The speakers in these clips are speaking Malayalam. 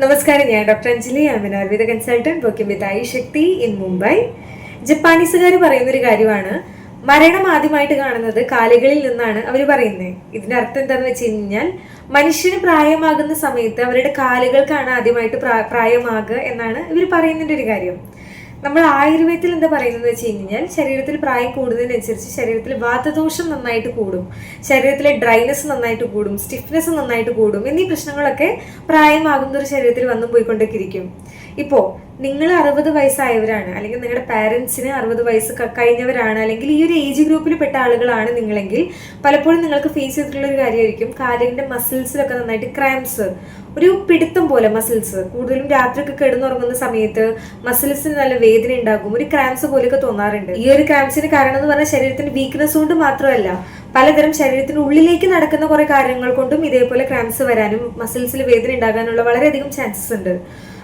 നമസ്കാരം ഞാൻ doctor Anjali. ആമിൻ Ayurveda consultant working with I Shakti in Mumbai ജപ്പാനീസുകാർ പറയുന്ന ഒരു കാര്യമാണ് മരണം ആദ്യമായിട്ട് കാണുന്നത് കാലുകളിൽ നിന്നാണ് അവർ പറയുന്നത് ഇതിന്റെ അർത്ഥം എന്താണെന്ന് വെച്ച് കഴിഞ്ഞാൽ മനുഷ്യന് പ്രായമാകുന്ന സമയത്ത് അവരുടെ കാലുകൾക്കാണ് ആദ്യമായിട്ട് പ്രാ- പ്രായമാകുക എന്നാണ് ഇവർ പറയുന്നതിന്റെ ഒരു കാര്യം. നമ്മൾ ആയുർവേദത്തിൽ എന്താ പറയുന്നത് വെച്ച് കഴിഞ്ഞാൽ ശരീരത്തിൽ പ്രായം കൂടുന്നതിനനുസരിച്ച് ശരീരത്തിൽ വാതദോഷം നന്നായിട്ട് കൂടും. ശരീരത്തിലെ ഡ്രൈനസ് നന്നായിട്ട് കൂടും. സ്റ്റിഫ്നെസ് നന്നായിട്ട് കൂടും. എന്നീ പ്രശ്നങ്ങളൊക്കെ പ്രായമാകുന്ന ഒരു ശരീരത്തിൽ വന്നു പോയിക്കൊണ്ടൊക്കെ ഇരിക്കും. ഇപ്പോൾ നിങ്ങൾ അറുപത് വയസ്സായവരാണ് അല്ലെങ്കിൽ നിങ്ങളുടെ പാരൻസിന് അറുപത് വയസ്സ് കഴിഞ്ഞവരാണ് അല്ലെങ്കിൽ ഈ ഒരു ഏജ് ഗ്രൂപ്പിൽ പെട്ട ആളുകളാണ് നിങ്ങളെങ്കിൽ പലപ്പോഴും നിങ്ങൾക്ക് ഫേസ് ചെയ്തിട്ടുള്ള ഒരു കാര്യമായിരിക്കും കാലിന്റെ മസിൽസിലൊക്കെ നന്നായിട്ട് ക്രാംസ് ഒരു പിടുത്തം പോലെ മസിൽസ് കൂടുതലും രാത്രിയൊക്കെ കിടന്നുറങ്ങുന്ന സമയത്ത് മസിൽസിന് നല്ല വേദന ഉണ്ടാകും. ഒരു ക്രാംസ് പോലെയൊക്കെ തോന്നാറുണ്ട്. ഈ ഒരു ക്രാംസിന് കാരണം എന്ന് പറഞ്ഞാൽ ശരീരത്തിന് വീക്ക്നെസ് കൊണ്ട് മാത്രമല്ല പലതരം ശരീരത്തിന് ഉള്ളിലേക്ക് നടക്കുന്ന കുറെ കാര്യങ്ങൾ കൊണ്ടും ഇതേപോലെ ക്രാംസ് വരാനും മസിൽസിൽ വേദന ഉണ്ടാകാനുള്ള വളരെയധികം ചാൻസസ് ഉണ്ട്.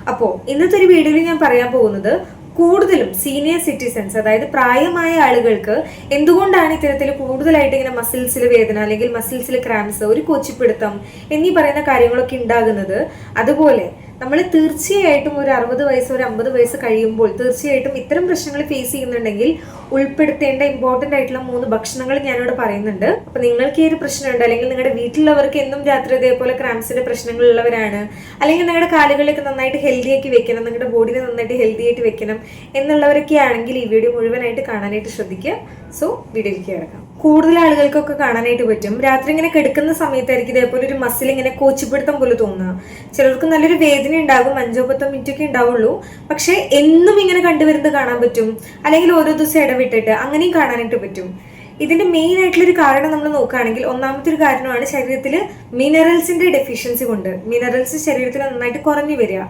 അപ്പോൾ ഇന്നത്തെ ഒരു വീഡിയോയിൽ ഞാൻ പറയാൻ പോകുന്നത് കൂടുതലും സീനിയർ സിറ്റിസൻസ് അതായത് പ്രായമായ ആളുകൾക്ക് എന്തുകൊണ്ടാണ് ഇത്തരത്തിൽ കൂടുതലായിട്ട് ഇങ്ങനെ മസിൽസിൽ വേദന അല്ലെങ്കിൽ മസിൽസിൽ ക്രാംസ് ഒരു കൊച്ചിപ്പിടുത്തം എന്നീ പറയുന്ന കാര്യങ്ങളൊക്കെ ഉണ്ടാകുന്നത്? അതുപോലെ നമ്മൾ തീർച്ചയായിട്ടും ഒരു അറുപത് വയസ്സ് ഒരു അമ്പത് വയസ്സ് കഴിയുമ്പോൾ തീർച്ചയായിട്ടും ഇത്തരം പ്രശ്നങ്ങൾ ഫേസ് ചെയ്യുന്നുണ്ടെങ്കിൽ ഉൾപ്പെടുത്തേണ്ട ഇമ്പോർട്ടന്റ് ആയിട്ടുള്ള മൂന്ന് ഭക്ഷണങ്ങൾ ഞാനിവിടെ പറയുന്നുണ്ട്. അപ്പോൾ നിങ്ങൾക്ക് ഈ ഒരു പ്രശ്നമുണ്ട് അല്ലെങ്കിൽ നിങ്ങളുടെ വീട്ടിലുള്ളവർക്ക് എന്നും രാത്രി ഇതേപോലെ ക്രാംസിന്റെ പ്രശ്നങ്ങളുള്ളവരാണ് അല്ലെങ്കിൽ നിങ്ങളുടെ കാലുകളൊക്കെ നന്നായിട്ട് ഹെൽത്തി ആക്കി വെക്കണം നിങ്ങളുടെ ബോഡിനെ നന്നായിട്ട് ഹെൽത്തി ആയിട്ട് വെക്കണം എന്നുള്ളവരൊക്കെ ആണെങ്കിൽ ഈ വീഡിയോ മുഴുവനായിട്ട് കാണാനായിട്ട് ശ്രദ്ധിക്കുക. സോ വീഡിയോയിലേക്ക് കിടക്കാം. കൂടുതൽ ആളുകൾക്കൊക്കെ കാണാനായിട്ട് പറ്റും. രാത്രി ഇങ്ങനെ കിടക്കുന്ന സമയത്തായിരിക്കും ഇതേപോലെ ഒരു മസിൽ ഇങ്ങനെ കോച്ചിപ്പിടുത്തം പോലെ തോന്നുക. ചിലർക്ക് നല്ലൊരു വേദന ഉണ്ടാകും അഞ്ചോ പത്തോ മിനിറ്റ് ഒക്കെ ഉണ്ടാവുള്ളൂ. പക്ഷെ എന്നും ഇങ്ങനെ കണ്ടുവരുന്നത് കാണാൻ പറ്റും. അല്ലെങ്കിൽ ഓരോ ദിവസം ഇടവിട്ടിട്ട് അങ്ങനെയും കാണാനായിട്ട് പറ്റും. ഇതിന്റെ മെയിൻ ആയിട്ടുള്ള ഒരു കാരണം നമ്മൾ നോക്കുകയാണെങ്കിൽ ഒന്നാമത്തെ ഒരു കാരണമാണ് ശരീരത്തിൽ മിനറൽസിന്റെ ഡെഫിഷ്യൻസി കൊണ്ട്. മിനറൽസ് ശരീരത്തിൽ നന്നായിട്ട് കുറഞ്ഞു വരിക.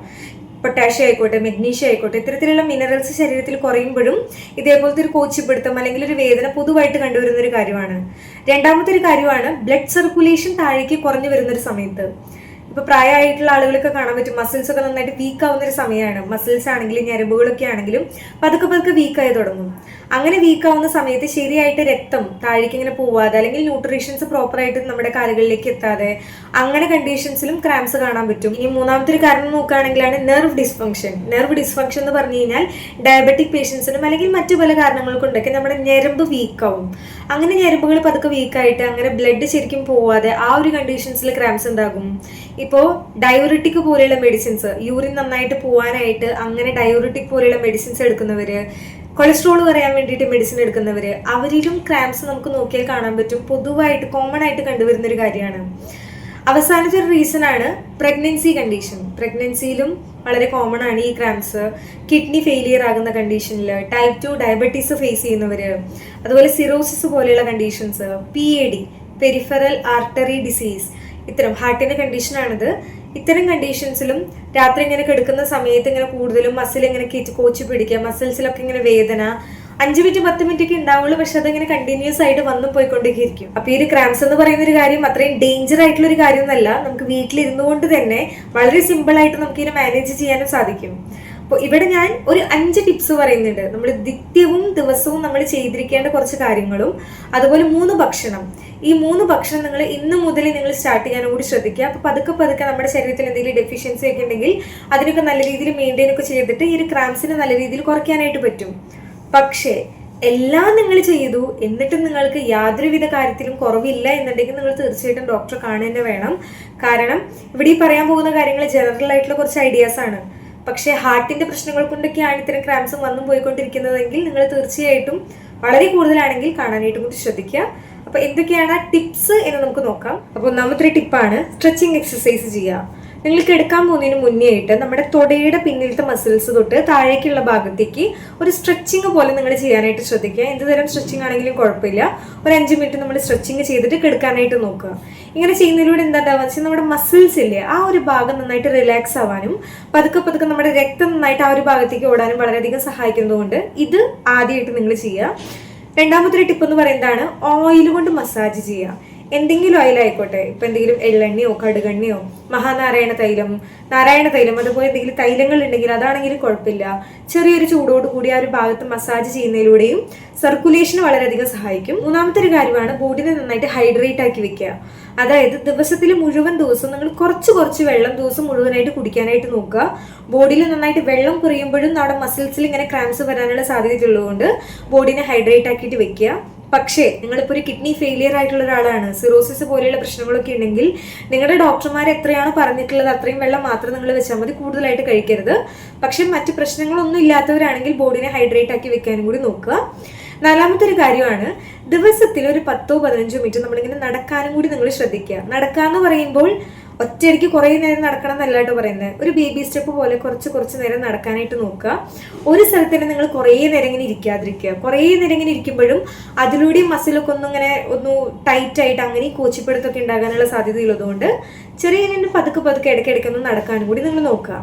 പൊട്ടാഷ്യം ആയിക്കോട്ടെ മെഗ്നീഷ്യം ആയിക്കോട്ടെ ഇത്തരത്തിലുള്ള മിനറൽസ് ശരീരത്തിൽ കുറയുമ്പോഴും ഇതേപോലത്തെ ഒരു കോച്ചിപ്പിടുത്തം അല്ലെങ്കിൽ ഒരു വേദന പൊതുവായിട്ട് കണ്ടുവരുന്ന ഒരു കാര്യമാണ്. രണ്ടാമത്തെ ഒരു കാര്യമാണ് ബ്ലഡ് സർക്കുലേഷൻ താഴേക്ക് കുറഞ്ഞു വരുന്ന ഒരു സമയത്ത്. ഇപ്പൊ പ്രായമായിട്ടുള്ള ആളുകളൊക്കെ കാണാൻ പറ്റും. മസിൽസ് ഒക്കെ നന്നായിട്ട് വീക്ക് ആവുന്ന ഒരു സമയമാണ്. മസിൽസ് ആണെങ്കിലും ഞരമ്പുകളൊക്കെ ആണെങ്കിലും പതുക്കെ പതുക്കെ വീക്ക് ആയി തുടങ്ങും. അങ്ങനെ വീക്ക് ആവുന്ന സമയത്ത് ശരിയായിട്ട് രക്തം താഴേക്ക് ഇങ്ങനെ പോവാതെ അല്ലെങ്കിൽ ന്യൂട്രീഷൻസ് പ്രോപ്പർ ആയിട്ട് നമ്മുടെ കാലുകളിലേക്ക് എത്താതെ അങ്ങനെ കണ്ടീഷൻസിലും ക്രാംസ് കാണാൻ പറ്റും. ഇനി മൂന്നാമത്തെ ഒരു കാരണം നോക്കുകയാണെങ്കിലാണ് നെർവ് ഡിസ്ഫങ്ഷൻ നെർവ് ഡിസ്ഫങ്ഷൻ എന്ന് പറഞ്ഞു കഴിഞ്ഞാൽ ഡയബറ്റിക് പേഷ്യൻസിനും അല്ലെങ്കിൽ മറ്റു പല കാരണങ്ങൾ കൊണ്ടൊക്കെ നമ്മുടെ ഞരമ്പ് വീക്ക് ആവും. അങ്ങനെ ഞരമ്പുകൾ പതുക്കെ വീക്കായിട്ട് അങ്ങനെ ബ്ലഡ് ശരിക്കും പോവാതെ ആ ഒരു കണ്ടീഷൻസിൽ ക്രാംസ് ഉണ്ടാകും. ഇപ്പോൾ ഡയോറിറ്റിക് പോലെയുള്ള മെഡിസിൻസ് യൂറിൻ നന്നായിട്ട് പോകാനായിട്ട് അങ്ങനെ ഡയോറിറ്റിക് പോലെയുള്ള മെഡിസിൻസ് എടുക്കുന്നവര് കൊളസ്ട്രോൾ കുറയാൻ വേണ്ടിയിട്ട് മെഡിസിൻ എടുക്കുന്നവര് അവരിലും ക്രാംസ് നമുക്ക് നോക്കിയാൽ കാണാൻ പറ്റും. പൊതുവായിട്ട് കോമൺ ആയിട്ട് കണ്ടുവരുന്ന ഒരു കാര്യമാണ്. അവസാനത്തെ ഒരു റീസൺ ആണ് പ്രഗ്നൻസി കണ്ടീഷൻ പ്രഗ്നൻസിയിലും വളരെ കോമൺ ആണ് ഈ ക്രാംസ് കിഡ്നി ഫെയിലിയർ ആകുന്ന കണ്ടീഷനിൽ ടൈപ്പ് ടു ഡയബറ്റീസ് ഫേസ് ചെയ്യുന്നവര് അതുപോലെ സിറോസിസ് പോലെയുള്ള conditions P A D peripheral artery disease ഇത്തരം ഹാർട്ടിന്റെ കണ്ടീഷനാണിത് ഇത്തരം കണ്ടീഷൻസിലും രാത്രി ഇങ്ങനെ കിടക്കുന്ന സമയത്ത് ഇങ്ങനെ കൂടുതലും മസിൽ ഇങ്ങനെ കോച്ച് പിടിക്കുക മസിൽസിലൊക്കെ ഇങ്ങനെ വേദന അഞ്ച് മിനിറ്റ് പത്ത് മിനിറ്റ് ഒക്കെ ഉണ്ടാവുള്ളൂ. പക്ഷെ അതിങ്ങനെ കണ്ടിന്യൂസ് ആയിട്ട് വന്നു പോയിക്കൊണ്ടേയിരിക്കും. അപ്പൊ ഈ ഒരു ക്രാംസ് എന്ന് പറയുന്ന ഒരു കാര്യം അത്രയും ഡേഞ്ചർ ആയിട്ടുള്ള ഒരു കാര്യമൊന്നല്ല നമുക്ക് വീട്ടിലിരുന്നുകൊണ്ട് തന്നെ വളരെ സിമ്പിൾ ആയിട്ട് നമുക്ക് ഇതിനെ മാനേജ് ചെയ്യാനും സാധിക്കും. അപ്പോൾ ഇവിടെ ഞാൻ ഒരു അഞ്ച് ടിപ്സ് പറയുന്നുണ്ട്. നമ്മൾ നിത്യവും ദിവസവും നമ്മൾ ചെയ്തിരിക്കേണ്ട കുറച്ച് കാര്യങ്ങളും അതുപോലെ മൂന്ന് ഭക്ഷണം. ഈ മൂന്ന് ഭക്ഷണം നിങ്ങൾ ഇന്ന് മുതൽ നിങ്ങൾ സ്റ്റാർട്ട് ചെയ്യാൻ കൂടി ശ്രദ്ധിക്കുക. അപ്പോൾ പതുക്കെ പതുക്കെ നമ്മുടെ ശരീരത്തിൽ എന്തെങ്കിലും ഡെഫിഷ്യൻസി ഒക്കെ ഉണ്ടെങ്കിൽ അതിനൊക്കെ നല്ല രീതിയിൽ മെയിന്റെയിൻ ഒക്കെ ചെയ്തിട്ട് ഈ ഒരു ക്രാംസിനെ നല്ല രീതിയിൽ കുറയ്ക്കാനായിട്ട് പറ്റും. പക്ഷേ എല്ലാം നിങ്ങൾ ചെയ്തു എന്നിട്ടും നിങ്ങൾക്ക് യാതൊരുവിധ കാര്യത്തിലും കുറവില്ല എന്നുണ്ടെങ്കിൽ നിങ്ങൾ തീർച്ചയായിട്ടും ഡോക്ടറെ കാണുക തന്നെ വേണം. കാരണം ഇവിടെ ഈ പറയാൻ പോകുന്ന കാര്യങ്ങൾ ജനറൽ ആയിട്ടുള്ള കുറച്ച് ഐഡിയാസ് ആണ്. പക്ഷേ ഹാർട്ടിന്റെ പ്രശ്നങ്ങൾ കൊണ്ടൊക്കെയാണ് ഇത്തരം ക്രാംസും വന്നും പോയിക്കൊണ്ടിരിക്കുന്നതെങ്കിൽ നിങ്ങൾ തീർച്ചയായിട്ടും വളരെ കൂടുതലാണെങ്കിൽ കാണാനായിട്ട് കൂടി ശ്രദ്ധിക്കുക. അപ്പൊ എന്തൊക്കെയാണ് ടിപ്സ് എന്ന് നമുക്ക് നോക്കാം. അപ്പോൾ ഒന്നാമത്തെ ടിപ്പാണ് സ്ട്രെച്ചിങ് എക്സസൈസ് ചെയ്യുക. നിങ്ങൾക്ക് എടുക്കാൻ പോകുന്നതിന് മുന്നേ ആയിട്ട് നമ്മുടെ തൊടയുടെ പിന്നിലത്തെ മസിൽസ് തൊട്ട് താഴേക്കുള്ള ഭാഗത്തേക്ക് ഒരു സ്ട്രെച്ചിങ് പോലെ നിങ്ങൾ ചെയ്യാനായിട്ട് ശ്രദ്ധിക്കുക. എന്ത് തരം സ്ട്രെച്ചിങ് ആണെങ്കിലും കുഴപ്പമില്ല. ഒരു അഞ്ച് മിനിറ്റ് നമ്മൾ സ്ട്രെച്ചിങ് ചെയ്തിട്ട് കിടക്കാനായിട്ട് നോക്കുക. ഇങ്ങനെ ചെയ്യുന്നതിലൂടെ എന്താ ഉണ്ടാവുക വെച്ചാൽ നമ്മുടെ മസിൽസ് ഇല്ലേ ആ ഒരു ഭാഗം നന്നായിട്ട് റിലാക്സ് ആവാനും പതുക്കെ പതുക്കെ നമ്മുടെ രക്തം നന്നായിട്ട് ആ ഒരു ഭാഗത്തേക്ക് ഓടാനും വളരെയധികം സഹായിക്കുന്നതുകൊണ്ട് ഇത് ആദ്യമായിട്ട് നിങ്ങൾ ചെയ്യുക. രണ്ടാമത്തെ ടിപ്പ് എന്ന് പറയുന്നതാണ് ഓയിൽ കൊണ്ട് മസാജ് ചെയ്യുക. എന്തെങ്കിലും ഓയിലായിക്കോട്ടെ ഇപ്പം എന്തെങ്കിലും എള്ളെണ്ണയോ കടുകെണ്ണയോ മഹാനാരായണ തൈലം നാരായണ തൈലം അതുപോലെ എന്തെങ്കിലും തൈലങ്ങൾ ഉണ്ടെങ്കിൽ അതാണെങ്കിലും കുഴപ്പമില്ല. ചെറിയൊരു ചൂടോട് കൂടി ആ ഒരു ഭാഗത്ത് മസാജ് ചെയ്യുന്നതിലൂടെയും സർക്കുലേഷന് വളരെയധികം സഹായിക്കും. മൂന്നാമത്തെ ഒരു കാര്യമാണ് ബോഡിനെ നന്നായിട്ട് ഹൈഡ്രേറ്റ് ആക്കി വെക്കുക. അതായത് ദിവസത്തിൽ മുഴുവൻ ദിവസം നിങ്ങൾ കുറച്ച് കുറച്ച് വെള്ളം ദിവസം മുഴുവനായിട്ട് കുടിക്കാനായിട്ട് നോക്കുക. ബോഡിയിൽ നന്നായിട്ട് വെള്ളം കുറയുമ്പോഴും നമ്മുടെ മസിൽസിൽ ഇങ്ങനെ ക്രാംസ് വരാനുള്ള സാധ്യതയുള്ളതുകൊണ്ട് ബോഡിനെ ഹൈഡ്രേറ്റ് ആക്കിയിട്ട് വെക്കുക. പക്ഷേ നിങ്ങളിപ്പോൾ ഒരു കിഡ്നി ഫെയിലിയർ ആയിട്ടുള്ള ഒരാളാണ് സിറോസിസ് പോലെയുള്ള പ്രശ്നങ്ങളൊക്കെ ഉണ്ടെങ്കിൽ നിങ്ങളുടെ ഡോക്ടർമാർ എത്രയാണ് പറഞ്ഞിട്ടുള്ളത് അത്രയും വെള്ളം മാത്രം നിങ്ങൾ വെച്ചാൽ മതി കൂടുതലായിട്ട് കഴിക്കരുത്. പക്ഷെ മറ്റ് പ്രശ്നങ്ങളൊന്നും ഇല്ലാത്തവരാണെങ്കിൽ ബോഡിനെ ഹൈഡ്രേറ്റ് ആക്കി വെക്കാനും കൂടി നോക്കുക. നാലാമത്തെ ഒരു കാര്യമാണ് ദിവസത്തിൽ ഒരു പത്തോ പതിനഞ്ചോ മിനിറ്റ് നമ്മളിങ്ങനെ നടക്കാനും കൂടി നിങ്ങൾ ശ്രദ്ധിക്കുക. നടക്കാന്ന് പറയുമ്പോൾ ഒറ്റയടിക്ക് കുറേ നേരം നടക്കണം എന്നല്ല കേട്ടോ പറയുന്നത് ഒരു ബേബി സ്റ്റെപ്പ് പോലെ കുറച്ച് കുറച്ച് നേരം നടക്കാനായിട്ട് നോക്കുക. ഒരു സ്ഥലത്ത് തന്നെ നിങ്ങൾ കുറേ നേരം ഇങ്ങനെ ഇരിക്കാതിരിക്കുക. കുറേ നേരം ഇങ്ങനെ ഇരിക്കുമ്പോഴും അതിലൂടെ മസിലൊക്കെ ഒന്നും ഇങ്ങനെ ഒന്ന് ടൈറ്റ് ആയിട്ട് അങ്ങനെ കോച്ചിപ്പെടുത്തൊക്കെ ഉണ്ടാകാനുള്ള സാധ്യതയുള്ളതുകൊണ്ട് ചെറിയ ഇങ്ങനെ പതുക്കെ പതുക്കെ ഇടയ്ക്കിടയ്ക്ക് ഒന്ന് നടക്കാനും കൂടി നിങ്ങൾ നോക്കുക.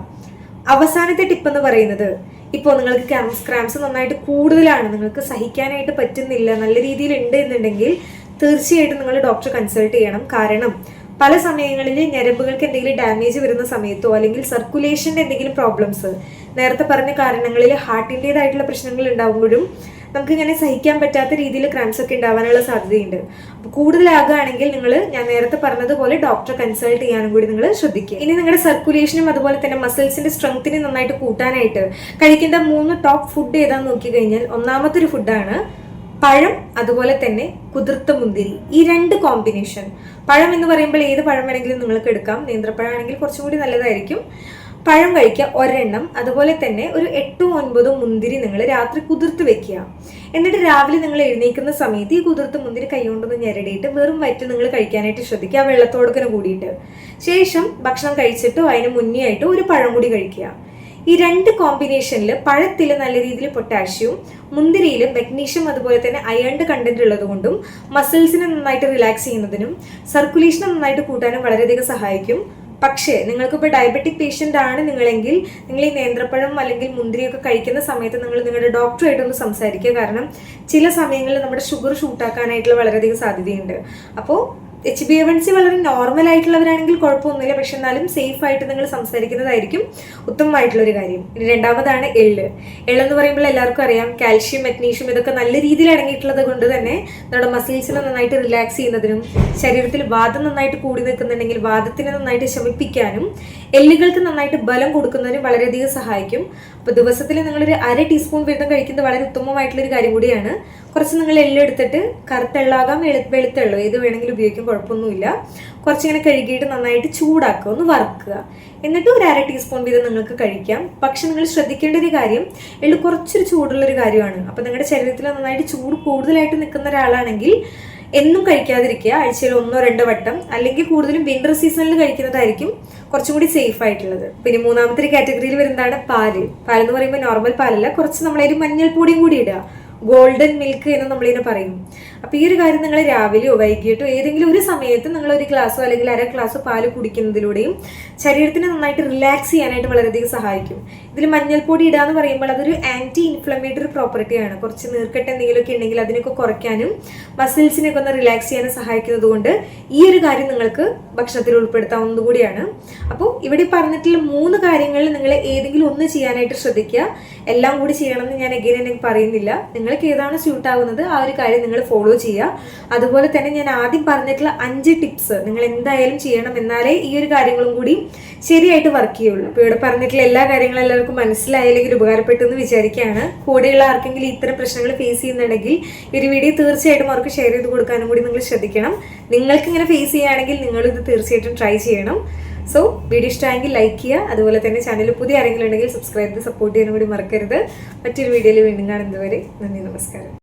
അവസാനത്തെ ടിപ്പ് എന്ന് പറയുന്നത് ഇപ്പോൾ നിങ്ങൾക്ക് ക്രാംസ് ക്രാംസ് നന്നായിട്ട് കൂടുതലാണ്. നിങ്ങൾക്ക് സഹിക്കാനായിട്ട് പറ്റുന്നില്ല. നല്ല രീതിയിൽ ഉണ്ട് എന്നുണ്ടെങ്കിൽ തീർച്ചയായിട്ടും നിങ്ങൾ ഡോക്ടറെ കൺസൾട്ട് ചെയ്യണം. കാരണം പല സമയങ്ങളിൽ ഞരമ്പുകൾക്ക് എന്തെങ്കിലും ഡാമേജ് വരുന്ന സമയത്തോ അല്ലെങ്കിൽ സർക്കുലേഷന്റെ എന്തെങ്കിലും പ്രോബ്ലംസ് നേരത്തെ പറഞ്ഞ കാരണങ്ങളിൽ ഹാർട്ടിന്റെതായിട്ടുള്ള പ്രശ്നങ്ങൾ ഉണ്ടാകുമ്പോഴും നമുക്ക് ഇങ്ങനെ സഹിക്കാൻ പറ്റാത്ത രീതിയിൽ ക്രാംസ് ഒക്കെ ഉണ്ടാവാനുള്ള സാധ്യതയുണ്ട്. അപ്പോൾ കൂടുതലാകുകയാണെങ്കിൽ നിങ്ങൾ ഞാൻ നേരത്തെ പറഞ്ഞതുപോലെ ഡോക്ടറെ കൺസൾട്ട് ചെയ്യാനും കൂടി നിങ്ങൾ ശ്രദ്ധിക്കുക. ഇനി നിങ്ങളുടെ സർക്കുലേഷനും അതുപോലെ തന്നെ മസിൽസിന്റെ സ്ട്രെങ്ത്തിനെ നന്നായിട്ട് കൂട്ടാനായിട്ട് കഴിക്കേണ്ട മൂന്ന് ടോപ്പ് ഫുഡ് ഏതാന്ന് നോക്കി കഴിഞ്ഞാൽ ഒന്നാമത്തെ ഒരു ഫുഡാണ് പഴം അതുപോലെ തന്നെ കുതിർത്ത മുന്തിരി ഈ രണ്ട് കോമ്പിനേഷൻ പഴം എന്ന് പറയുമ്പോൾ ഏത് പഴം വേണമെങ്കിലും നിങ്ങൾക്ക് എടുക്കാം. നേന്ത്രപ്പഴം ആണെങ്കിൽ കുറച്ചും കൂടി നല്ലതായിരിക്കും. പഴം കഴിക്കുക ഒരെണ്ണം. അതുപോലെ തന്നെ ഒരു എട്ടോ ഒൻപതോ മുന്തിരി നിങ്ങൾ രാത്രി കുതിർത്ത് വെക്കുക. എന്നിട്ട് രാവിലെ നിങ്ങൾ എഴുന്നേൽക്കുന്ന സമയത്ത് ഈ കുതിർത്ത് മുന്തിരി കൈകൊണ്ടൊന്ന് ഞെരടിയിട്ട് വെറും വയറ്റിൽ നിങ്ങൾ കഴിക്കാനായിട്ട് ശ്രദ്ധിക്കുക ആ വെള്ളത്തോടൊക്കെ കൂടിയിട്ട്. ശേഷം ഭക്ഷണം കഴിച്ചിട്ടോ അതിന് മുന്നേ ആയിട്ടോ ഒരു പഴം കൂടി കഴിക്കുക. ഈ രണ്ട് കോമ്പിനേഷനിൽ പഴത്തിൽ നല്ല രീതിയിൽ പൊട്ടാഷ്യവും മുന്തിരിയിൽ മെഗ്നീഷ്യം അതുപോലെ തന്നെ അയണിന്റെ കണ്ടന്റ് ഉള്ളതുകൊണ്ടും മസിൽസിനെ നന്നായിട്ട് റിലാക്സ് ചെയ്യുന്നതിനും സർക്കുലേഷനെ നന്നായിട്ട് കൂട്ടാനും വളരെയധികം സഹായിക്കും. പക്ഷേ നിങ്ങൾക്കിപ്പോൾ ഡയബറ്റിക് പേഷ്യന്റ് ആണ് നിങ്ങളെങ്കിൽ നിങ്ങൾ ഈ നേന്ത്രപ്പഴം അല്ലെങ്കിൽ മുന്തിരിയൊക്കെ കഴിക്കുന്ന സമയത്ത് നിങ്ങൾ നിങ്ങളുടെ ഡോക്ടറായിട്ടൊന്ന് സംസാരിക്കുക. കാരണം ചില സമയങ്ങളിൽ നമ്മുടെ ഷുഗർ ഷൂട്ടാക്കാനായിട്ടുള്ള വളരെയധികം സാധ്യതയുണ്ട്. അപ്പോൾ H B A one C വളരെ നോർമൽ ആയിട്ടുള്ളവരാണെങ്കിൽ കുഴപ്പമൊന്നുമില്ല. പക്ഷെ എന്നാലും സേഫ് ആയിട്ട് നിങ്ങൾ സംസാരിക്കുന്നതായിരിക്കും ഉത്തമമായിട്ടുള്ള ഒരു കാര്യം. ഇനി രണ്ടാമതാണ് എള്ള് എള്ളെന്ന് പറയുമ്പോൾ എല്ലാവർക്കും അറിയാം കാൽഷ്യം മഗ്നീഷ്യം ഇതൊക്കെ നല്ല രീതിയിൽ അടങ്ങിയിട്ടുള്ളത് കൊണ്ട് തന്നെ നമ്മുടെ മസിൽസിനെ നന്നായിട്ട് റിലാക്സ് ചെയ്യുന്നതിനും ശരീരത്തിൽ വാദം നന്നായിട്ട് കൂടി നിൽക്കുന്നുണ്ടെങ്കിൽ വാദത്തിനെ നന്നായിട്ട് ശമിപ്പിക്കാനും എല്ലുകൾക്ക് നന്നായിട്ട് ബലം കൊടുക്കുന്നതിനും വളരെയധികം സഹായിക്കും. അപ്പോൾ ദിവസത്തിൽ നിങ്ങളൊരു അര ടീസ്പൂൺ വീതം കഴിക്കുന്നത് വളരെ ഉത്തമമായിട്ടുള്ള ഒരു കാര്യം കൂടിയാണ്. കുറച്ച് നിങ്ങൾ എല്ലെടുത്തിട്ട് കറുത്തെള്ളാകാം വെളു വെളുത്തെള്ളോ ഏത് വേണമെങ്കിലും ഉപയോഗിക്കാം കുഴപ്പമൊന്നുമില്ല. കുറച്ചിങ്ങനെ കഴുകിയിട്ട് നന്നായിട്ട് ചൂടാക്കുക ഒന്ന് വറുക്കുക. എന്നിട്ട് ഒരു അര ടീസ്പൂൺ വീതം നിങ്ങൾക്ക് കഴിക്കാം. പക്ഷെ നിങ്ങൾ ശ്രദ്ധിക്കേണ്ട ഒരു കാര്യം എള്ളു കുറച്ചൊരു ചൂടുള്ളൊരു കാര്യമാണ്. അപ്പോൾ നിങ്ങളുടെ ശരീരത്തിൽ നന്നായിട്ട് ചൂട് കൂടുതലായിട്ട് നിൽക്കുന്ന ഒരാളാണെങ്കിൽ എന്നും കഴിക്കാതിരിക്കുക. ആഴ്ചയിൽ ഒന്നോ രണ്ടോ വട്ടം. അല്ലെങ്കിൽ കൂടുതലും വിന്റർ സീസണിൽ കഴിക്കുന്നതായിരിക്കും. കുറച്ചും കൂടി സേഫ് ആയിട്ടുള്ളത്. പിന്നെ മൂന്നാമത്തെ ഒരു കാറ്റഗറിയിൽ വരുന്നതാണ് പാൽ. എന്ന് പറയുമ്പോൾ നോർമൽ പാലല്ല കുറച്ച് നമ്മളൊരു മഞ്ഞൾപ്പൊടിയും കൂടി ഇടുക. ഗോൾഡൻ മിൽക്ക് എന്ന് നമ്മളിതിനെ പറയും. അപ്പോൾ ഈ ഒരു കാര്യം നിങ്ങൾ രാവിലെയോ വൈകിട്ടോ ഏതെങ്കിലും ഒരു സമയത്ത് നിങ്ങൾ ഒരു ഗ്ലാസ്സോ അല്ലെങ്കിൽ അര ഗ്ലാസ്സോ പാൽ കുടിക്കുന്നതിലൂടെയും ശരീരത്തിന് നന്നായിട്ട് റിലാക്സ് ചെയ്യാനായിട്ട് വളരെയധികം സഹായിക്കും. ഇതിൽ മഞ്ഞൾപ്പൊടി ഇടുക എന്ന് പറയുമ്പോൾ അതൊരു ആന്റി ഇൻഫ്ലമേറ്ററി പ്രോപ്പർട്ടിയാണ് കുറച്ച് നീർക്കെട്ട് എന്തെങ്കിലുമൊക്കെ ഉണ്ടെങ്കിൽ അതിനൊക്കെ കുറയ്ക്കാനും മസിൽസിനൊക്കെ ഒന്ന് റിലാക്സ് ചെയ്യാനും സഹായിക്കുന്നത് കൊണ്ട് ഈ ഒരു കാര്യം നിങ്ങൾക്ക് ഭക്ഷണത്തിൽ ഉൾപ്പെടുത്താവുന്നത് കൂടിയാണ് അപ്പോൾ ഇവിടെ പറഞ്ഞിട്ടുള്ള മൂന്ന് കാര്യങ്ങളിൽ നിങ്ങൾ ഏതെങ്കിലും ഒന്ന് ചെയ്യാനായിട്ട് ശ്രദ്ധിക്കുക. എല്ലാം കൂടി ചെയ്യണമെന്ന് ഞാൻ എഗെയിൻ എനിക്ക് പറയുന്നില്ല. നിങ്ങൾക്ക് ഏതാണ് സ്യൂട്ട് ആവുന്നത് ആ ഒരു കാര്യം നിങ്ങൾ ഫോളോ ചെയ്യുക. അതുപോലെ തന്നെ ഞാൻ ആദ്യം പറഞ്ഞിട്ടുള്ള അഞ്ച് ടിപ്സ് നിങ്ങൾ എന്തായാലും ചെയ്യണം എന്നാലേ ഈ ഒരു കാര്യങ്ങളും കൂടി ശരിയായിട്ട് വർക്ക് ചെയ്യുള്ളൂ. അപ്പോൾ ഇവിടെ പറഞ്ഞിട്ടുള്ള എല്ലാ കാര്യങ്ങളും എല്ലാവർക്കും മനസ്സിലായില്ലെങ്കിൽ ഉപകാരപ്പെട്ടു എന്ന് വിചാരിക്കുകയാണ്. കൂടെയുള്ള ആർക്കെങ്കിലും ഇത്തരം പ്രശ്നങ്ങൾ ഫേസ് ചെയ്യുന്നുണ്ടെങ്കിൽ ഒരു വീഡിയോ തീർച്ചയായിട്ടും അവർക്ക് ഷെയർ ചെയ്ത് കൊടുക്കാനും കൂടി നിങ്ങൾ ശ്രദ്ധിക്കണം. നിങ്ങൾക്ക് ഇങ്ങനെ ഫേസ് ചെയ്യുകയാണെങ്കിൽ നിങ്ങൾ ഇത് തീർച്ചയായിട്ടും ട്രൈ ചെയ്യണം. സോ വീഡിയോ ഇഷ്ടമായെങ്കിൽ ലൈക്ക് ചെയ്യുക. അതുപോലെ തന്നെ ചാനൽ പുതിയ ആരെങ്കിലും ഉണ്ടെങ്കിൽ സബ്സ്ക്രൈബ് ചെയ്ത് സപ്പോർട്ട് ചെയ്യാനും കൂടി മറക്കരുത്. മറ്റൊരു വീഡിയോയിൽ വീണ്ടും കാണുന്നതുവരെ നന്ദി നമസ്കാരം.